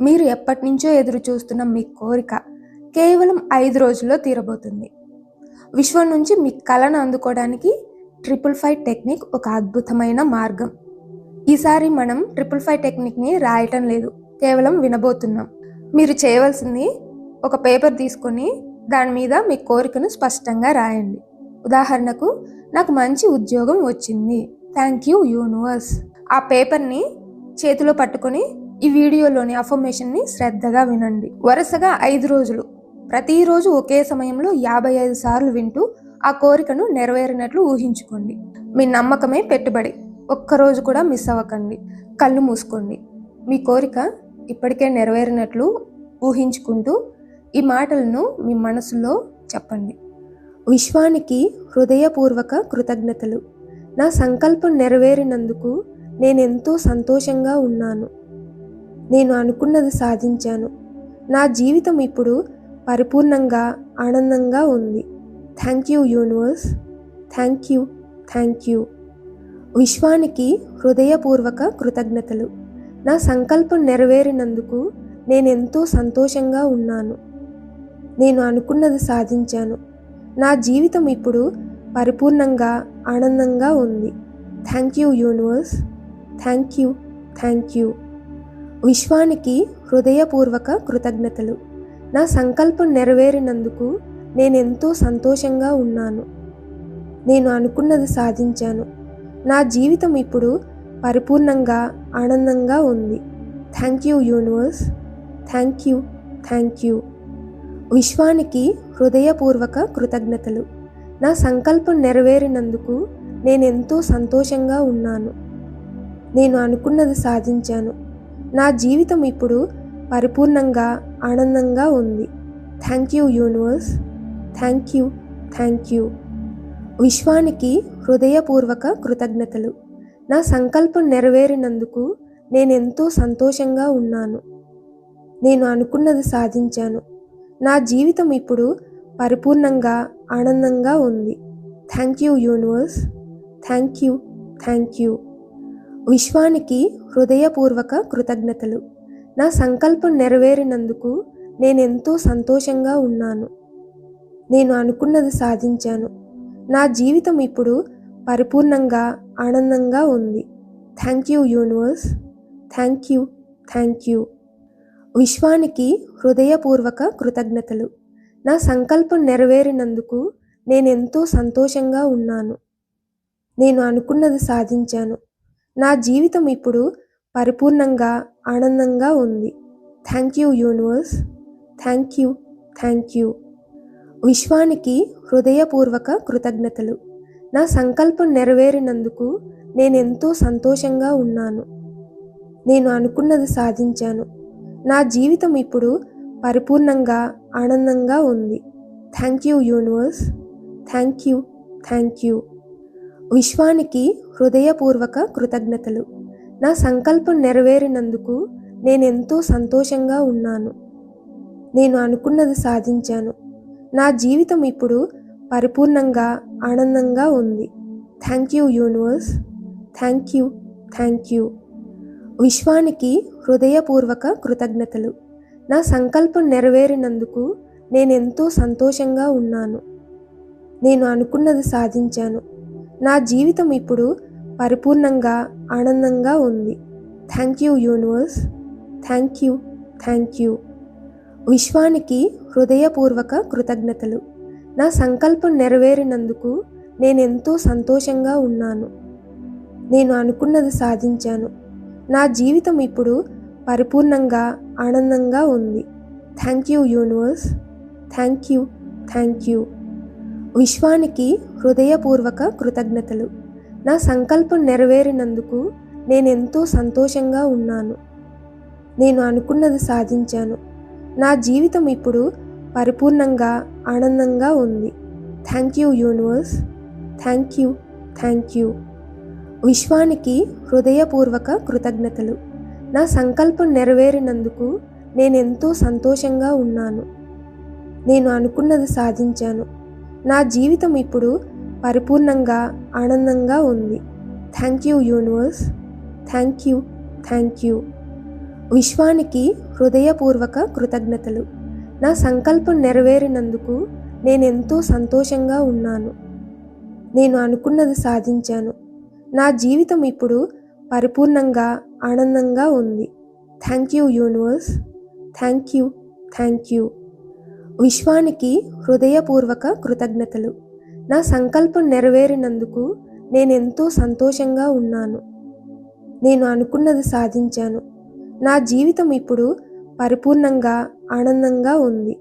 మీరు ఎప్పటి నుంచో ఎదురు చూస్తున్న మీ కోరిక కేవలం ఐదు రోజుల్లో తీరబోతుంది. విశ్వం నుంచి మీ కళను అందుకోవడానికి ట్రిపుల్ ఫైవ్ టెక్నిక్ ఒక అద్భుతమైన మార్గం. ఈసారి మనం ట్రిపుల్ ఫైవ్ టెక్నిక్ని రాయటం లేదు కేవలం వినబోతున్నాం. మీరు చేయవలసింది ఒక పేపర్ తీసుకొని దాని మీద మీ కోరికను స్పష్టంగా రాయండి. ఉదాహరణకు నాకు మంచి ఉద్యోగం వచ్చింది. Thank you universe. ఆ పేపర్ని చేతిలో పట్టుకొని ఈ వీడియోలోని అఫర్మేషన్ని శ్రద్ధగా వినండి. వరుసగా ఐదు రోజులు. ప్రతిరోజు ఒకే సమయంలో యాభై ఐదు సార్లు వింటూ ఆ కోరికను నెరవేరినట్లు ఊహించుకోండి. మీ నమ్మకమే పెట్టుబడి. ఒక్కరోజు కూడా మిస్ అవ్వకండి. కళ్ళు మూసుకోండి. మీ కోరిక ఇప్పటికే నెరవేరినట్లు ఊహించుకుంటూ ఈ మాటలను మీ మనసులో చెప్పండి. విశ్వానికి హృదయపూర్వక కృతజ్ఞతలు. నా సంకల్పం నెరవేరినందుకు నేనెంతో సంతోషంగా ఉన్నాను. నేను అనుకున్నది సాధించాను. నా జీవితం ఇప్పుడు పరిపూర్ణంగా ఆనందంగా ఉంది. Thank you universe. Thank you thank you. విశ్వానికి హృదయపూర్వక కృతజ్ఞతలు. నా సంకల్పం నెరవేరినందుకు నేనెంతో సంతోషంగా ఉన్నాను. నేను అనుకున్నది సాధించాను. నా జీవితం ఇప్పుడు పరిపూర్ణంగా ఆనందంగా ఉంది. Thank you universe. Thank you thank you. విశ్వానికి హృదయపూర్వక కృతజ్ఞతలు. నా సంకల్పం నెరవేరినందుకు నేనెంతో సంతోషంగా ఉన్నాను. నేను అనుకున్నది సాధించాను. నా జీవితం ఇప్పుడు పరిపూర్ణంగా ఆనందంగా ఉంది. Thank you universe. Thank you. Thank you. విశ్వానికి హృదయపూర్వక కృతజ్ఞతలు. నా సంకల్పం నెరవేరినందుకు నేనెంతో సంతోషంగా ఉన్నాను. నేను అనుకున్నది సాధించాను. నా జీవితం ఇప్పుడు పరిపూర్ణంగా ఆనందంగా ఉంది. Thank you universe. Thank you thank you. విశ్వానికి హృదయపూర్వక కృతజ్ఞతలు. నా సంకల్పం నెరవేరినందుకు నేనెంతో సంతోషంగా ఉన్నాను. నేను అనుకున్నది సాధించాను. నా జీవితం ఇప్పుడు పరిపూర్ణంగా ఆనందంగా ఉంది. Thank you universe. Thank you thank you. విశ్వానికి హృదయపూర్వక కృతజ్ఞతలు. నా సంకల్పం నెరవేరినందుకు నేనెంతో సంతోషంగా ఉన్నాను. నేను అనుకున్నది సాధించాను. నా జీవితం ఇప్పుడు పరిపూర్ణంగా ఆనందంగా ఉంది. Thank you universe. Thank you. Thank you. విశ్వానికి హృదయపూర్వక కృతజ్ఞతలు. నా సంకల్పం నెరవేరినందుకు నేనెంతో సంతోషంగా ఉన్నాను. నేను అనుకున్నది సాధించాను. నా జీవితం ఇప్పుడు పరిపూర్ణంగా ఆనందంగా ఉంది. Thank you universe. Thank you thank you. విశ్వానికి హృదయపూర్వక కృతజ్ఞతలు. నా సంకల్పం నెరవేరినందుకు నేనెంతో సంతోషంగా ఉన్నాను. నేను అనుకున్నది సాధించాను. నా జీవితం ఇప్పుడు పరిపూర్ణంగా ఆనందంగా ఉంది. Thank you universe. Thank you thank you. విశ్వానికి హృదయపూర్వక కృతజ్ఞతలు. నా సంకల్పం నెరవేరినందుకు నేనెంతో సంతోషంగా ఉన్నాను. నేను అనుకున్నది సాధించాను. నా జీవితం ఇప్పుడు పరిపూర్ణంగా ఆనందంగా ఉంది. Thank you universe. Thank you thank you. విశ్వానికి హృదయపూర్వక కృతజ్ఞతలు. నా సంకల్పం నెరవేరినందుకు నేనెంతో సంతోషంగా ఉన్నాను. నేను అనుకున్నది సాధించాను. నా జీవితం ఇప్పుడు పరిపూర్ణంగా ఆనందంగా ఉంది. Thank you universe. Thank you thank you. విశ్వానికి హృదయపూర్వక కృతజ్ఞతలు. నా సంకల్పం నెరవేరినందుకు నేనెంతో సంతోషంగా ఉన్నాను. నేను అనుకున్నది సాధించాను. నా జీవితం ఇప్పుడు పరిపూర్ణంగా ఆనందంగా ఉంది. Thank you universe. Thank you thank you. విశ్వానికి హృదయపూర్వక కృతజ్ఞతలు. నా సంకల్పం నెరవేరినందుకు నేనెంతో సంతోషంగా ఉన్నాను. నేను అనుకున్నది సాధించాను. నా జీవితం ఇప్పుడు పరిపూర్ణంగా ఆనందంగా ఉంది. Thank you universe. Thank you thank you. విశ్వానికి హృదయపూర్వక కృతజ్ఞతలు. నా సంకల్పం నెరవేరినందుకు నేనెంతో సంతోషంగా ఉన్నాను. నేను అనుకున్నది సాధించాను. నా జీవితం ఇప్పుడు పరిపూర్ణంగా ఆనందంగా ఉంది. Thank you universe. Thank you thank you. విశ్వానికి హృదయపూర్వక కృతజ్ఞతలు. నా సంకల్పం నెరవేరినందుకు నేనెంతో సంతోషంగా ఉన్నాను. నేను అనుకున్నది సాధించాను. నా జీవితం ఇప్పుడు పరిపూర్ణంగా ఆనందంగా ఉంది. Thank you universe. Thank you thank you. విశ్వానికి హృదయపూర్వక కృతజ్ఞతలు. నా సంకల్పం నెరవేరినందుకు నేనెంతో సంతోషంగా ఉన్నాను. నేను అనుకున్నది సాధించాను. నా జీవితం ఇప్పుడు పరిపూర్ణంగా ఆనందంగా ఉంది.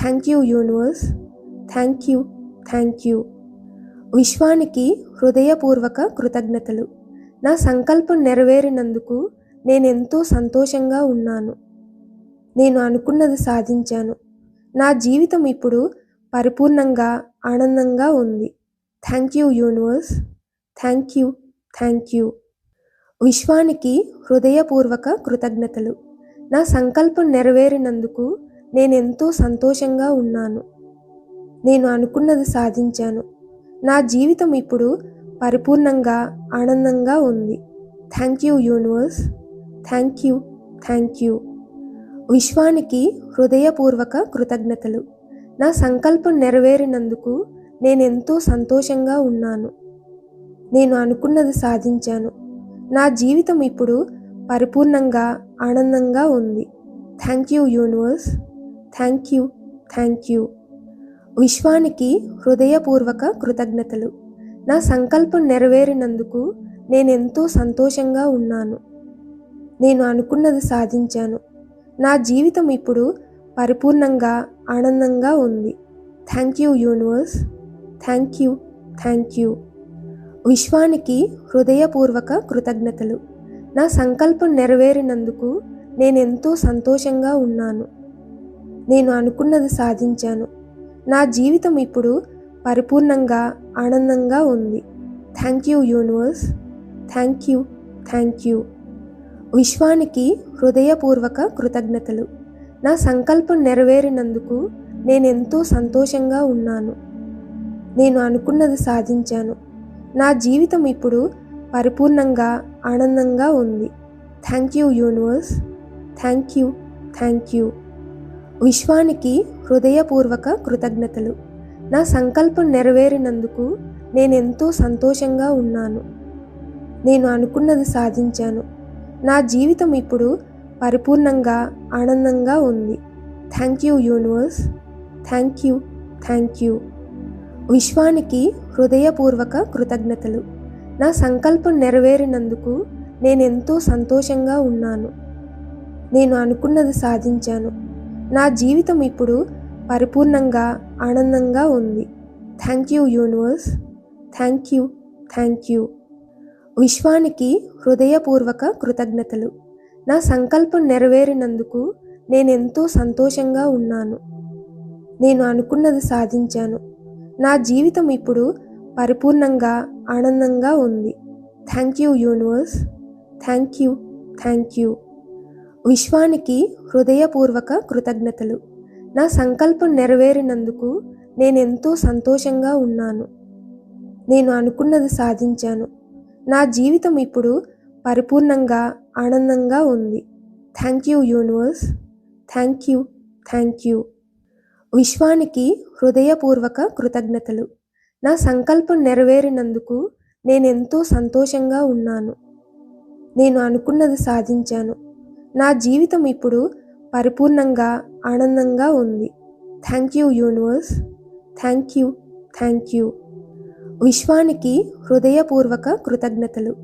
Thank you universe. Thank you thank you. విశ్వానికి హృదయపూర్వక కృతజ్ఞతలు. నా సంకల్పం నెరవేరినందుకు నేనెంతో సంతోషంగా ఉన్నాను. నేను అనుకున్నది సాధించాను. నా జీవితం ఇప్పుడు పరిపూర్ణంగా ఆనందంగా ఉంది. Thank you universe. Thank you thank you. విశ్వానికి హృదయపూర్వక కృతజ్ఞతలు. నా సంకల్పం నెరవేరినందుకు నేనెంతో సంతోషంగా ఉన్నాను. నేను అనుకున్నది సాధించాను. నా జీవితం ఇప్పుడు పరిపూర్ణంగా ఆనందంగా ఉంది. Thank you universe. Thank you thank you. విశ్వానికి హృదయపూర్వక కృతజ్ఞతలు. నా సంకల్పం నెరవేరినందుకు నేనెంతో సంతోషంగా ఉన్నాను. నేను అనుకున్నది సాధించాను. నా జీవితం ఇప్పుడు పరిపూర్ణంగా ఆనందంగా ఉంది. Thank you universe. Thank you thank you. విశ్వానికి హృదయపూర్వక కృతజ్ఞతలు. నా సంకల్పం నెరవేరినందుకు నేనెంతో సంతోషంగా ఉన్నాను. నేను అనుకున్నది సాధించాను. నా జీవితం ఇప్పుడు పరిపూర్ణంగా ఆనందంగా ఉంది. Thank you universe. Thank you thank you. విశ్వానికి హృదయపూర్వక కృతజ్ఞతలు. నా సంకల్పం నెరవేరినందుకు నేనెంతో సంతోషంగా ఉన్నాను. నేను అనుకున్నది సాధించాను. నా జీవితం ఇప్పుడు పరిపూర్ణంగా ఆనందంగా ఉంది. Thank you universe. Thank you thank you. విశ్వానికి హృదయపూర్వక కృతజ్ఞతలు. నా సంకల్పం నెరవేరినందుకు నేనెంతో సంతోషంగా ఉన్నాను. నేను అనుకున్నది సాధించాను. నా జీవితం ఇప్పుడు పరిపూర్ణంగా ఆనందంగా ఉంది. Thank you universe. Thank you thank you. విశ్వానికి హృదయపూర్వక కృతజ్ఞతలు. నా సంకల్పం నెరవేరినందుకు నేనెంతో సంతోషంగా ఉన్నాను. నేను అనుకున్నది సాధించాను. నా జీవితం ఇప్పుడు పరిపూర్ణంగా ఆనందంగా ఉంది. Thank you universe. Thank you thank you. విశ్వానికి హృదయపూర్వక కృతజ్ఞతలు. నా సంకల్పం నెరవేరినందుకు నేనెంతో సంతోషంగా ఉన్నాను. నేను అనుకున్నది సాధించాను. నా జీవితం ఇప్పుడు పరిపూర్ణంగా ఆనందంగా ఉంది. Thank you universe. Thank you thank you. విశ్వానికి హృదయపూర్వక కృతజ్ఞతలు. నా సంకల్పం నెరవేరినందుకు నేనెంతో సంతోషంగా ఉన్నాను. నేను అనుకున్నది సాధించాను. నా జీవితం ఇప్పుడు పరిపూర్ణంగా ఆనందంగా ఉంది. Thank you universe. Thank you thank you. విశ్వానికి హృదయపూర్వక కృతజ్ఞతలు. నా సంకల్పం నెరవేరినందుకు నేనెంతో సంతోషంగా ఉన్నాను. నేను అనుకున్నది సాధించాను. నా జీవితం ఇప్పుడు పరిపూర్ణంగా ఆనందంగా ఉంది. Thank you universe. Thank you thank you. విశ్వానికి హృదయపూర్వక కృతజ్ఞతలు. నా సంకల్పం నెరవేరినందుకు నేనెంతో సంతోషంగా ఉన్నాను. నేను అనుకున్నది సాధించాను. నా జీవితం ఇప్పుడు పరిపూర్ణంగా ఆనందంగా ఉంది. Thank you universe. Thank you thank you. విశ్వానికి హృదయపూర్వక కృతజ్ఞతలు.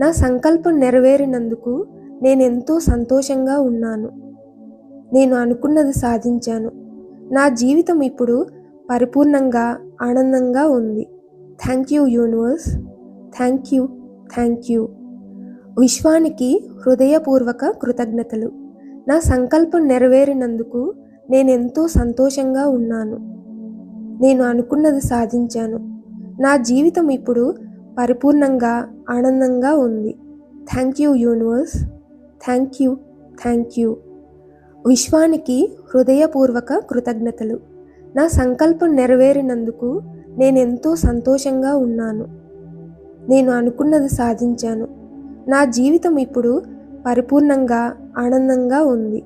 నా సంకల్పం నెరవేరినందుకు నేనెంతో సంతోషంగా ఉన్నాను. నేను అనుకున్నది సాధించాను. నా జీవితం ఇప్పుడు పరిపూర్ణంగా ఆనందంగా ఉంది. Thank you universe. Thank you thank you. విశ్వానికి హృదయపూర్వక కృతజ్ఞతలు. నా సంకల్పం నెరవేరినందుకు నేనెంతో సంతోషంగా ఉన్నాను. నేను అనుకున్నది సాధించాను. నా జీవితం ఇప్పుడు పరిపూర్ణంగా ఆనందంగా ఉంది. Thank you universe. Thank you thank you. విశ్వానికి హృదయపూర్వక కృతజ్ఞతలు. నా సంకల్పం నెరవేరినందుకు నేనెంతో సంతోషంగా ఉన్నాను. నేను అనుకున్నది సాధించాను. నా జీవితం ఇప్పుడు పరిపూర్ణంగా ఆనందంగా ఉంది.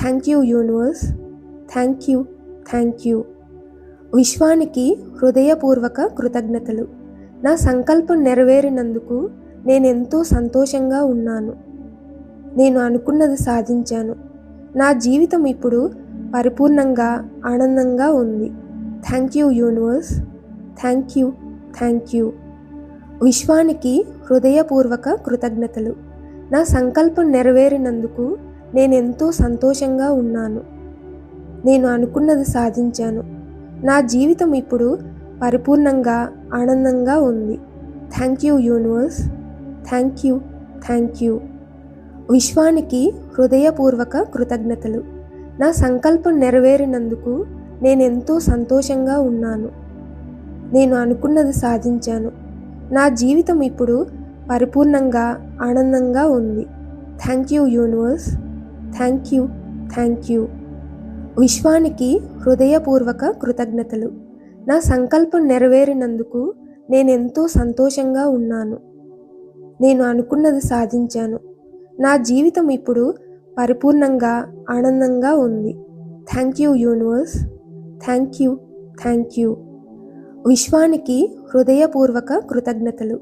Thank you universe. Thank you thank you. విశ్వానికి హృదయపూర్వక కృతజ్ఞతలు. నా సంకల్పం నెరవేరినందుకు నేనెంతో సంతోషంగా ఉన్నాను. నేను అనుకున్నది సాధించాను. నా జీవితం ఇప్పుడు పరిపూర్ణంగా ఆనందంగా ఉంది. Thank you universe. Thank you. Thank you. విశ్వానికి హృదయపూర్వక కృతజ్ఞతలు. నా సంకల్పం నెరవేరినందుకు నేనెంతో సంతోషంగా ఉన్నాను. నేను అనుకున్నది సాధించాను. నా జీవితం ఇప్పుడు పరిపూర్ణంగా ఆనందంగా ఉంది. Thank you universe. Thank you thank you. విశ్వానికి హృదయపూర్వక కృతజ్ఞతలు. నా సంకల్పం నెరవేరినందుకు నేనెంతో సంతోషంగా ఉన్నాను. నేను అనుకున్నది సాధించాను. నా జీవితం ఇప్పుడు పరిపూర్ణంగా ఆనందంగా ఉంది. Thank you universe. Thank you thank you. విశ్వానికి హృదయపూర్వక కృతజ్ఞతలు. నా సంకల్పం నెరవేరినందుకు నేనెంతో సంతోషంగా ఉన్నాను. నేను అనుకున్నది సాధించాను. నా జీవితం ఇప్పుడు పరిపూర్ణంగా ఆనందంగా ఉంది. Thank you universe. Thank you thank you. విశ్వానికి హృదయపూర్వక కృతజ్ఞతలు.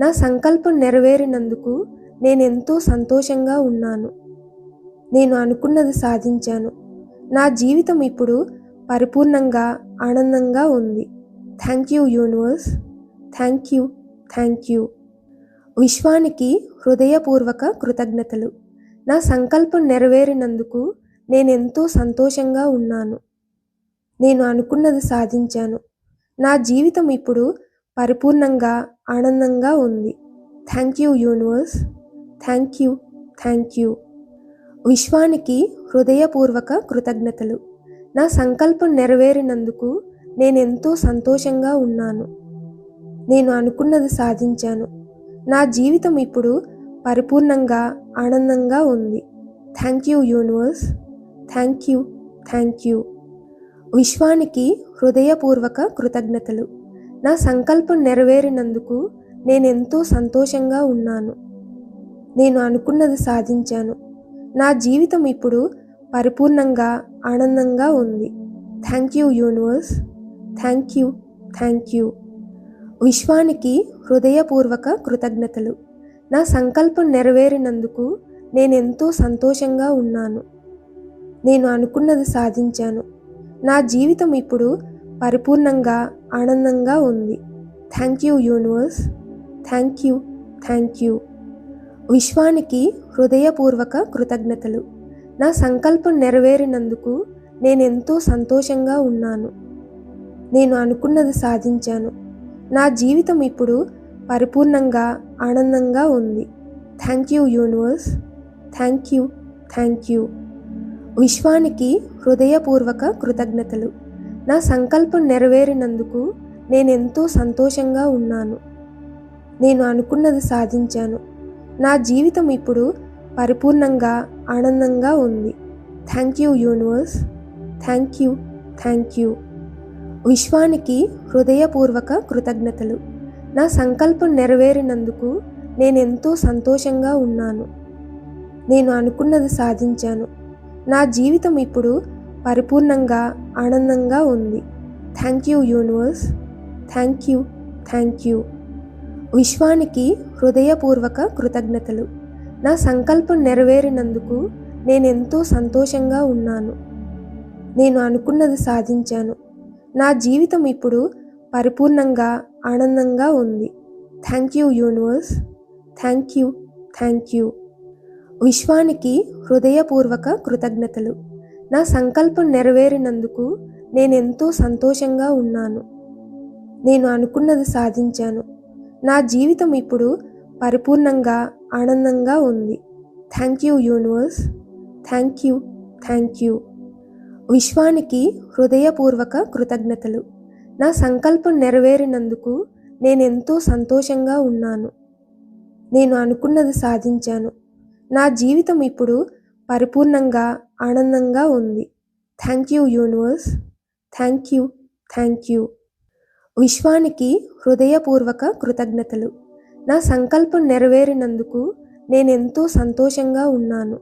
నా సంకల్పం నెరవేరినందుకు నేనెంతో సంతోషంగా ఉన్నాను. నేను అనుకున్నది సాధించాను. నా జీవితం ఇప్పుడు పరిపూర్ణంగా ఆనందంగా ఉంది. Thank you universe. Thank you thank you. విశ్వానికి హృదయపూర్వక కృతజ్ఞతలు. నా సంకల్పం నెరవేరినందుకు నేనెంతో సంతోషంగా ఉన్నాను. నేను అనుకున్నది సాధించాను. నా జీవితం ఇప్పుడు పరిపూర్ణంగా ఆనందంగా ఉంది. Thank you universe. Thank you thank you. విశ్వానికి హృదయపూర్వక కృతజ్ఞతలు. నా సంకల్పం నెరవేరినందుకు నేనెంతో సంతోషంగా ఉన్నాను. నేను అనుకున్నది సాధించాను. నా జీవితం ఇప్పుడు పరిపూర్ణంగా ఆనందంగా ఉంది. Thank you universe. Thank you. Thank you. విశ్వానికి హృదయపూర్వక కృతజ్ఞతలు. నా సంకల్పం నెరవేరినందుకు నేనెంతో సంతోషంగా ఉన్నాను. నేను అనుకున్నది సాధించాను. నా జీవితం ఇప్పుడు పరిపూర్ణంగా ఆనందంగా ఉంది. Thank you universe. Thank you thank you. విశ్వానికి హృదయపూర్వక కృతజ్ఞతలు. నా సంకల్పం నెరవేరినందుకు నేనెంతో సంతోషంగా ఉన్నాను. నేను అనుకున్నది సాధించాను. నా జీవితం ఇప్పుడు పరిపూర్ణంగా ఆనందంగా ఉంది. Thank you universe. Thank you thank you. విశ్వానికి హృదయపూర్వక కృతజ్ఞతలు. నా సంకల్పం నెరవేరినందుకు నేనెంతో సంతోషంగా ఉన్నాను. నేను అనుకున్నది సాధించాను. నా జీవితం ఇప్పుడు పరిపూర్ణంగా ఆనందంగా ఉంది. Thank you universe. Thank you. Thank you. విశ్వానికి హృదయపూర్వక కృతజ్ఞతలు. నా సంకల్పం నెరవేరినందుకు నేనెంతో సంతోషంగా ఉన్నాను. నేను అనుకున్నది సాధించాను. నా జీవితం ఇప్పుడు పరిపూర్ణంగా ఆనందంగా ఉంది. Thank you universe. Thank you thank you. విశ్వానికి హృదయపూర్వక కృతజ్ఞతలు. నా సంకల్పం నెరవేరినందుకు నేనెంతో సంతోషంగా ఉన్నాను. నేను అనుకున్నది సాధించాను. నా జీవితం ఇప్పుడు పరిపూర్ణంగా ఆనందంగా ఉంది. Thank you universe. Thank you thank you. విశ్వానికి హృదయపూర్వక కృతజ్ఞతలు. నా సంకల్పం నెరవేరినందుకు నేనెంతో సంతోషంగా ఉన్నాను. నేను అనుకున్నది సాధించాను. నా జీవితం ఇప్పుడు పరిపూర్ణంగా ఆనందంగా ఉంది. Thank you universe. Thank you thank you. విశ్వానికి హృదయపూర్వక కృతజ్ఞతలు. నా సంకల్పం నెరవేరినందుకు నేనెంతో సంతోషంగా ఉన్నాను. నేను అనుకున్నది సాధించాను. నా జీవితం ఇప్పుడు పరిపూర్ణంగా ఆనందంగా ఉంది. Thank you universe. Thank you thank you. విశ్వానికి హృదయపూర్వక కృతజ్ఞతలు. నా సంకల్పం నెరవేరినందుకు నేనెంతో సంతోషంగా ఉన్నాను. నేను అనుకున్నది సాధించాను. నా జీవితం ఇప్పుడు పరిపూర్ణంగా ఆనందంగా ఉంది. Thank you universe. Thank you thank you. విశ్వానికి హృదయపూర్వక కృతజ్ఞతలు. నా సంకల్పం నెరవేరినందుకు నేనెంతో సంతోషంగా ఉన్నాను.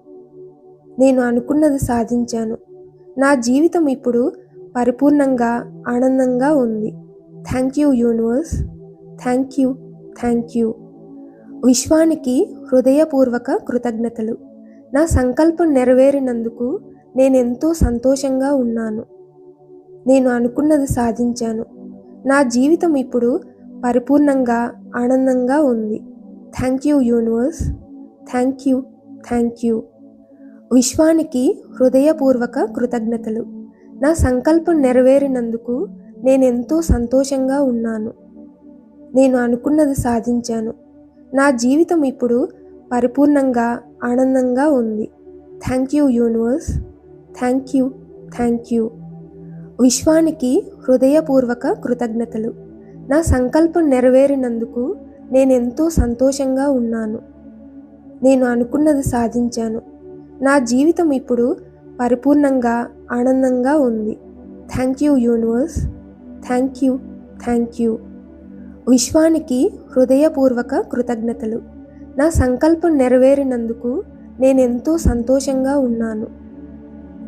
నేను అనుకున్నది సాధించాను. నా జీవితం ఇప్పుడు పరిపూర్ణంగా ఆనందంగా ఉంది. Thank you universe. Thank you thank you. విశ్వానికి హృదయపూర్వక కృతజ్ఞతలు. నా సంకల్పం నెరవేరినందుకు నేనెంతో సంతోషంగా ఉన్నాను. నేను అనుకున్నది సాధించాను. నా జీవితం ఇప్పుడు పరిపూర్ణంగా ఆనందంగా ఉంది. Thank you universe. Thank you thank you. విశ్వానికి హృదయపూర్వక కృతజ్ఞతలు. నా సంకల్పం నెరవేరినందుకు నేనెంతో సంతోషంగా ఉన్నాను. నేను అనుకున్నది సాధించాను. నా జీవితం ఇప్పుడు పరిపూర్ణంగా ఆనందంగా ఉంది. Thank you universe. Thank you thank you. విశ్వానికి హృదయపూర్వక కృతజ్ఞతలు. నా సంకల్పం నెరవేరినందుకు నేనెంతో సంతోషంగా ఉన్నాను. నేను అనుకున్నది సాధించాను. నా జీవితం ఇప్పుడు పరిపూర్ణంగా ఆనందంగా ఉంది. Thank you universe. Thank you thank you. విశ్వానికి హృదయపూర్వక కృతజ్ఞతలు. నా సంకల్పం నెరవేరినందుకు నేనెంతో సంతోషంగా ఉన్నాను.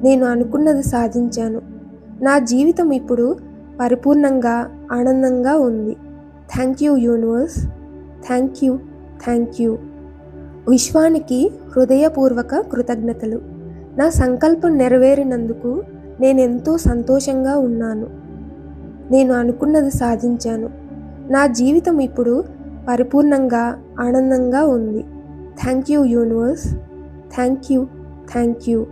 నేను అనుకున్నది సాధించాను. నా జీవితం ఇప్పుడు పరిపూర్ణంగా ఆనందంగా ఉంది. Thank you universe. Thank you thank you. విశ్వానికి హృదయపూర్వక కృతజ్ఞతలు. నా సంకల్పం నెరవేరినందుకు నేనెంతో సంతోషంగా ఉన్నాను. నేను అనుకున్నది సాధించాను. నా జీవితం ఇప్పుడు పరిపూర్ణంగా ఆనందంగా ఉంది. Thank you universe. Thank you thank you.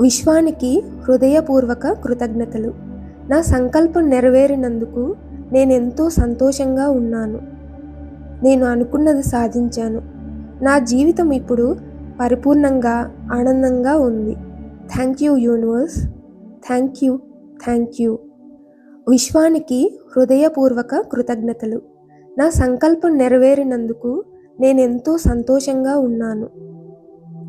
విశ్వానికి హృదయపూర్వక కృతజ్ఞతలు. నా సంకల్పం నెరవేరినందుకు నేనెంతో సంతోషంగా ఉన్నాను. నేను అనుకున్నది సాధించాను. నా జీవితం ఇప్పుడు పరిపూర్ణంగా ఆనందంగా ఉంది. Thank you universe. Thank you. Thank you. విశ్వానికి హృదయపూర్వక కృతజ్ఞతలు. నా సంకల్పం నెరవేరినందుకు నేనెంతో సంతోషంగా ఉన్నాను.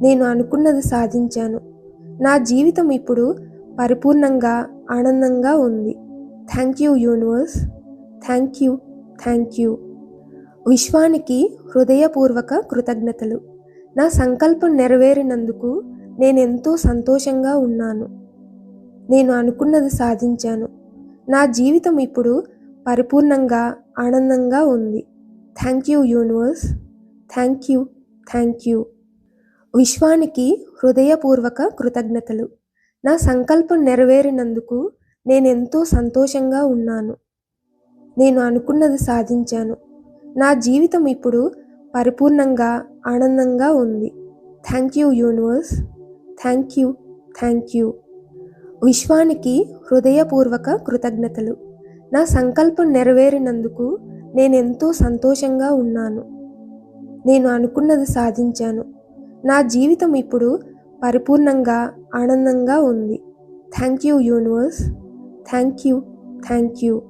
నేను అనుకున్నది సాధించాను. నా జీవితం ఇప్పుడు పరిపూర్ణంగా ఆనందంగా ఉంది. Thank you universe. Thank you thank you. విశ్వానికి హృదయపూర్వక కృతజ్ఞతలు. నా సంకల్పం నెరవేరినందుకు నేనెంతో సంతోషంగా ఉన్నాను. నేను అనుకున్నది సాధించాను. నా జీవితం ఇప్పుడు పరిపూర్ణంగా ఆనందంగా ఉంది. Thank you universe. Thank you thank you. విశ్వానికి హృదయపూర్వక కృతజ్ఞతలు. నా సంకల్పం నెరవేరినందుకు నేనెంతో సంతోషంగా ఉన్నాను. నేను అనుకున్నది సాధించాను. నా జీవితం ఇప్పుడు పరిపూర్ణంగా ఆనందంగా ఉంది. Thank you universe. Thank you. Thank you. విశ్వానికి హృదయపూర్వక కృతజ్ఞతలు. నా సంకల్పం నెరవేరినందుకు నేనెంతో సంతోషంగా ఉన్నాను. నేను అనుకున్నది సాధించాను. నా జీవితం ఇప్పుడు పరిపూర్ణంగా ఆనందంగా ఉంది. Thank you universe. Thank you thank you.